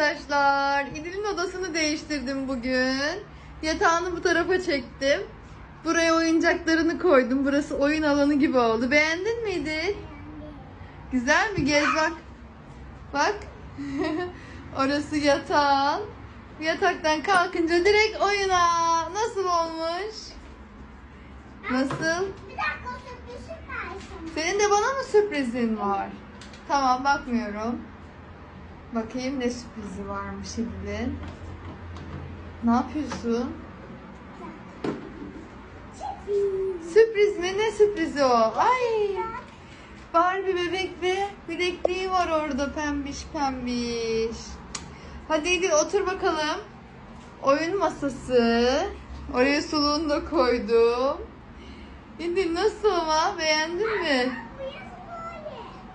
arkadaşlar. İdil'in odasını değiştirdim bugün. Yatağını bu tarafa çektim. Buraya oyuncaklarını koydum. Burası oyun alanı gibi oldu. Beğendin mi İdil? Güzel mi? Gez bak. Bak. Orası yatağın. Yataktan kalkınca direkt oyuna. Nasıl olmuş? Nasıl? Bir dakika sürprizim var. Senin de bana mı sürprizin var? Tamam bakmıyorum. Bakayım ne sürprizi varmış İdil'in. Ne yapıyorsun? Sürpriz. Sürpriz mi? Ne sürprizi o? Ay! Barbie bebek ve bilekliği var orada pembiş pembiş. Hadi İdil otur bakalım. Oyun masası. Oraya suluğunu da koydum. İdil nasıl ama? Beğendin mi?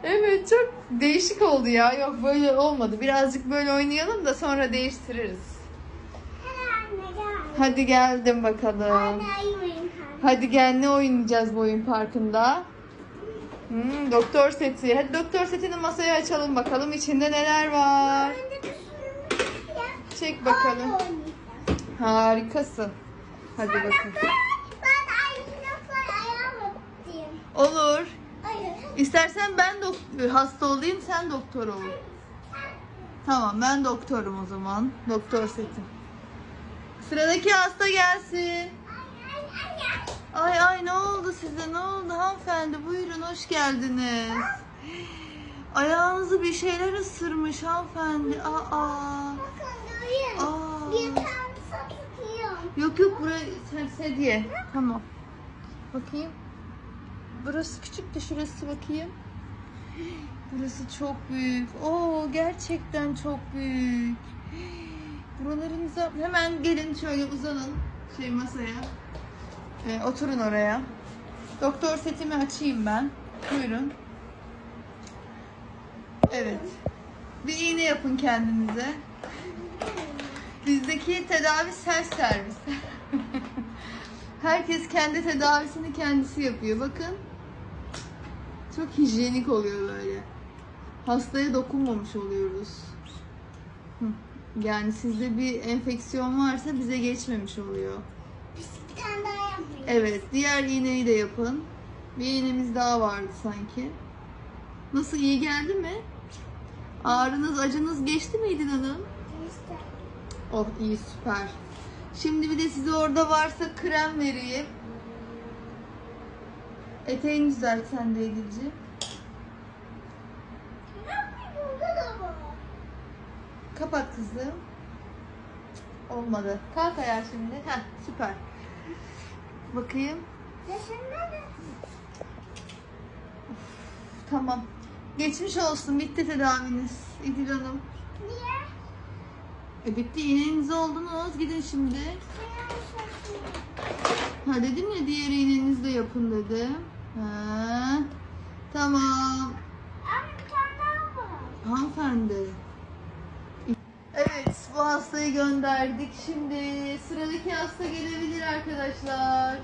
Evet çok değişik oldu ya. Yok böyle olmadı. Birazcık böyle oynayalım da sonra değiştiririz. Hadi geldim bakalım. Hadi gel ne oynayacağız bu oyun parkında? Hmm, doktor seti. Hadi doktor setini masaya açalım bakalım. İçinde neler var? Çek bakalım. Harikasın. Hadi bakalım. Olur. İstersen ben hasta olayım sen doktor ol. Tamam ben doktorum o zaman. Doktor seti. Sıradaki hasta gelsin. Ay ay ne oldu size ne oldu hanımefendi buyurun hoş geldiniz. Ayağınızı bir şeyler ısırmış hanımefendi. Aa. Aa. Bir tane tutuyorum. Yok yok buraya sen sedye. Tamam. Bakayım. Burası küçük de şurası bakayım. Burası çok büyük. Oo gerçekten çok büyük. Buralarınıza hemen gelin şöyle uzanın şey masaya. Ee, oturun oraya. Doktor setimi açayım ben. Buyurun. Evet. Bir iğne yapın kendinize. Bizdeki tedavi self servis. Herkes kendi tedavisini kendisi yapıyor. Bakın. Çok hijyenik oluyor böyle. Hastaya dokunmamış oluyoruz. Yani sizde bir enfeksiyon varsa bize geçmemiş oluyor. Biz bir tane daha yapmayalım. Evet, diğer iğneyi de yapın. Bir iğnemiz daha vardı sanki. Nasıl iyi geldi mi? Ağrınız, acınız geçti mi İdil Hanım? İşte. Oh iyi süper. Şimdi bir de size orada varsa krem vereyim. Eteğini düzelt sen de Edil'ciğim. Kapat kızım. Olmadı. Kalk ayağa şimdi. Heh süper. Bakayım. Da. Tamam. Geçmiş olsun. Bitti tedaviniz. İdil Hanım. Niye? E bitti. İğneniz oldunuz. Gidin şimdi. Ha dedim ya diğer iğnenizi de yapın dedim. Ha. Tamam. Hanımefendi. Evet bu hastayı gönderdik. Şimdi sıradaki hasta gelebilir arkadaşlar.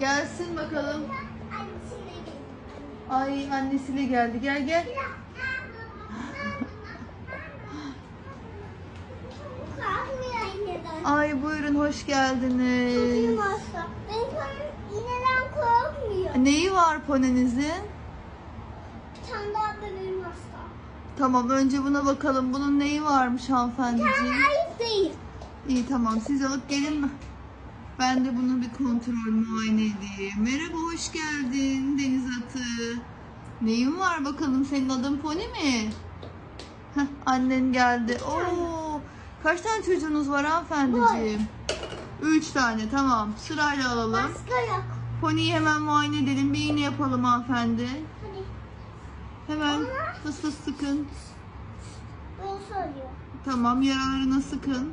Gelsin bakalım. Ay annesiyle geldi. Gel gel. Ay buyurun hoş geldiniz. hasta. Benim karım iğneden korkmuyor. Neyi var ponenizin? Bir tane daha bebeğim hasta. Tamam önce buna bakalım. Bunun neyi varmış Bir tane hanımefendiciğim? ayıp değil. İyi tamam siz alıp gelin mi? Ben de bunu bir kontrol muayene edeyim. Merhaba hoş geldin deniz atı. Neyin var bakalım senin adın Pony mi? Heh, annen geldi. Oo, kaç tane çocuğunuz var hanımefendiciğim? Üç tane tamam sırayla alalım. Başka yok. Pony'yi hemen muayene edelim. Bir iğne yapalım hanımefendi. Hadi Hemen hızlı sıkın. bunu söylüyor. Tamam yaralarına sıkın.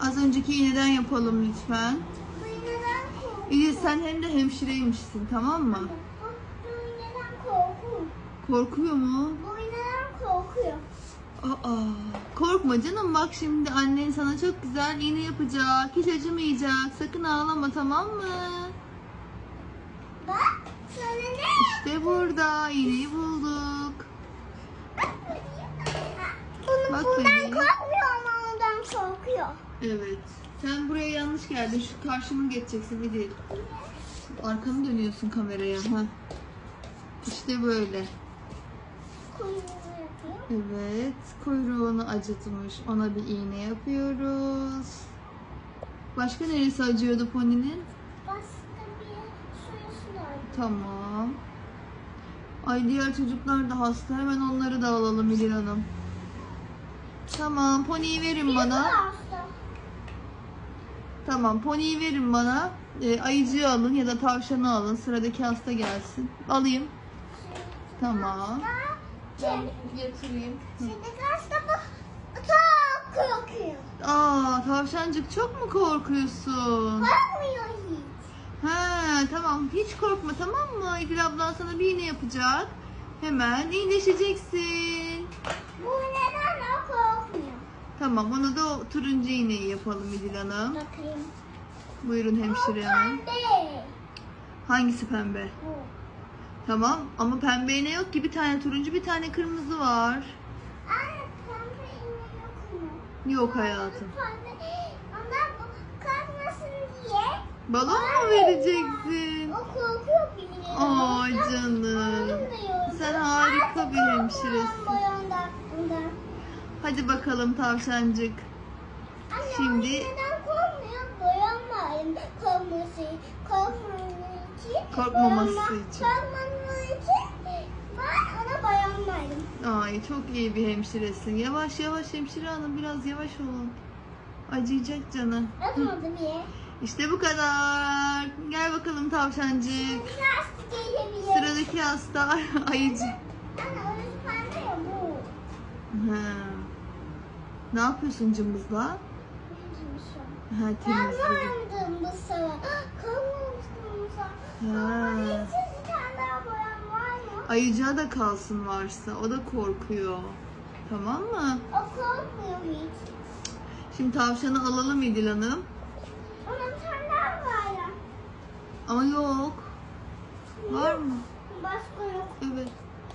Az önceki iğneden yapalım lütfen. Bu iğneden. İyi sen hem de hemşireymişsin tamam mı? Bu, bu iğneden korkuyor. Korkuyor mu? Bu. Aa, korkma canım bak şimdi annen sana çok güzel iğne yapacak. Hiç acımayacak. Sakın ağlama tamam mı? Bak sana ne İşte burada iğneyi bulduk. Bunu Bak bundan bebeğim. korkmuyor ama ondan korkuyor. Evet. Sen buraya yanlış geldin. Şu karşımı geçeceksin Edil. Arkanı dönüyorsun kameraya. Ha. İşte böyle. Koyuyor. Evet. Kuyruğunu acıtmış. Ona bir iğne yapıyoruz. Başka neresi acıyordu poninin? Başka bir var. Tamam. Ay diğer çocuklar da hasta. Hemen onları da alalım İdil Hanım. Tamam. Poniyi verin bana. Hasta. Tamam. Poniyi verin bana. Ee, ayıcığı alın ya da tavşanı alın. Sıradaki hasta gelsin. Alayım. Tamam. Ben. Şimdi hasta bu çok korkuyor. Aa tavşancık çok mu korkuyorsun? Korkmuyor hiç. Ha tamam hiç korkma tamam mı? İdil ablan sana bir iğne yapacak. Hemen iyileşeceksin. Bu neden o korkmuyor? Tamam ona da o turuncu iğneyi yapalım İdil Hanım. Bakayım. Buyurun Bu hemşire hanım. pembe. Hangisi pembe? Bu. Tamam ama pembe iğne yok ki bir tane turuncu bir tane kırmızı var. Anne pembe iğne yok mu? Yok hayatım. Pembe. Ondan bu kalkmasın diye. Balon mu vereceksin? O korkuyor bile. Ay canım. Sen harika bir hemşiresin. Hadi bakalım tavşancık. Anne Şimdi- neden korkmuyor? Boyanmayın. Korkması, korkmaması için. Korkmaması için. Korkmaması için ben ona boyanmayın. Ay çok iyi bir hemşiresin. Yavaş yavaş hemşire hanım biraz yavaş olun. Acıyacak canı. Atmadı bir. İşte bu kadar. Gel bakalım tavşancık. Sıradaki hasta ayıcı. Anne orası pembe ya bu. Ha. Ne yapıyorsun cımbızla? Ha Ben temizledim. boyandım bu sefer. Mı? Ayıcağı da kalsın varsa. O da korkuyor. Tamam mı? O korkmuyor hiç. Şimdi tavşanı alalım İdil Hanım. Onun tane var ya. Ama yok. Var mı? Başka yok. Evet.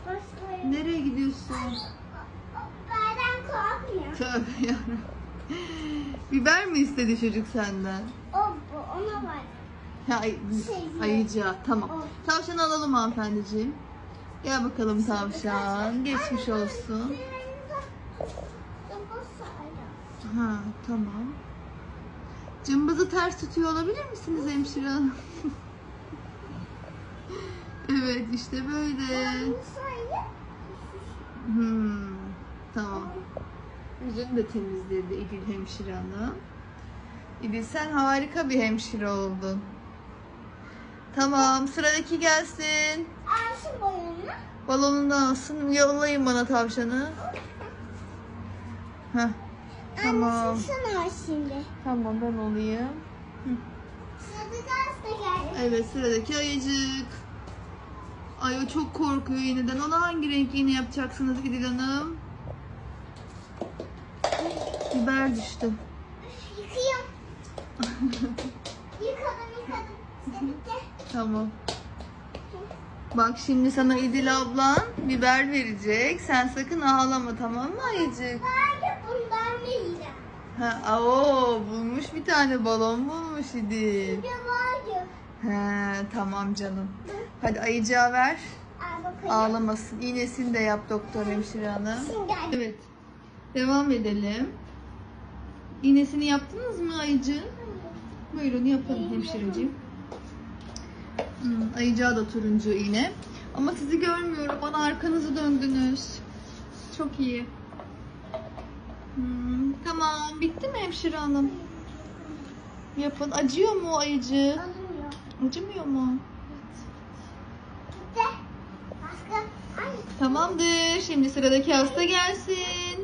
Başka yok. Nereye gidiyorsun? Benden korkmuyor. Tövbe yarabbim. Biber mi istedi çocuk senden? O. Ona var. Ha, ay, Şey, ayıcağı. Tamam. o. Tavşanı alalım hanımefendiciğim. Gel bakalım tavşan. Geçmiş olsun. Ha tamam. Cımbızı ters tutuyor olabilir misiniz hemşire hanım? evet işte böyle. Hmm, tamam. Yüzünü de temizledi İdil hemşire hanım. İdil sen harika bir hemşire oldun. Tamam sıradaki gelsin. Ayşe boyunu. Balonunu da alsın. Yollayın bana tavşanı. Heh. Tamam. Anne sen al şimdi. Tamam ben olayım. Sırada gaz da geldi. Evet sıradaki ayıcık. Ay o çok korkuyor iğneden. Ona hangi renk iğne yapacaksınız İdil Hanım? Biber düştü. Yıkayım. yıkadım yıkadım. Bitti. Tamam. Bak şimdi sana İdil ablan biber verecek. Sen sakın ağlama tamam mı ayıcık? Sadece bundan değil. Ha, oo, bulmuş bir tane balon bulmuş İdil. He, tamam canım. Hadi ayıcağı ver. Ağlamasın. İğnesini de yap doktor hemşire hanım. Evet. Devam edelim. İğnesini yaptınız mı ayıcığın? Buyurun yapın hemşireciğim. Hmm, ayıcağı da turuncu iğne. Ama sizi görmüyorum. Bana arkanızı döndünüz. Çok iyi. Hmm, tamam. Bitti mi hemşire hanım? Yapın. Acıyor mu o ayıcığı? Alınmıyor. Acımıyor mu? Bitti. Başka? Tamamdır. Şimdi sıradaki hasta gelsin.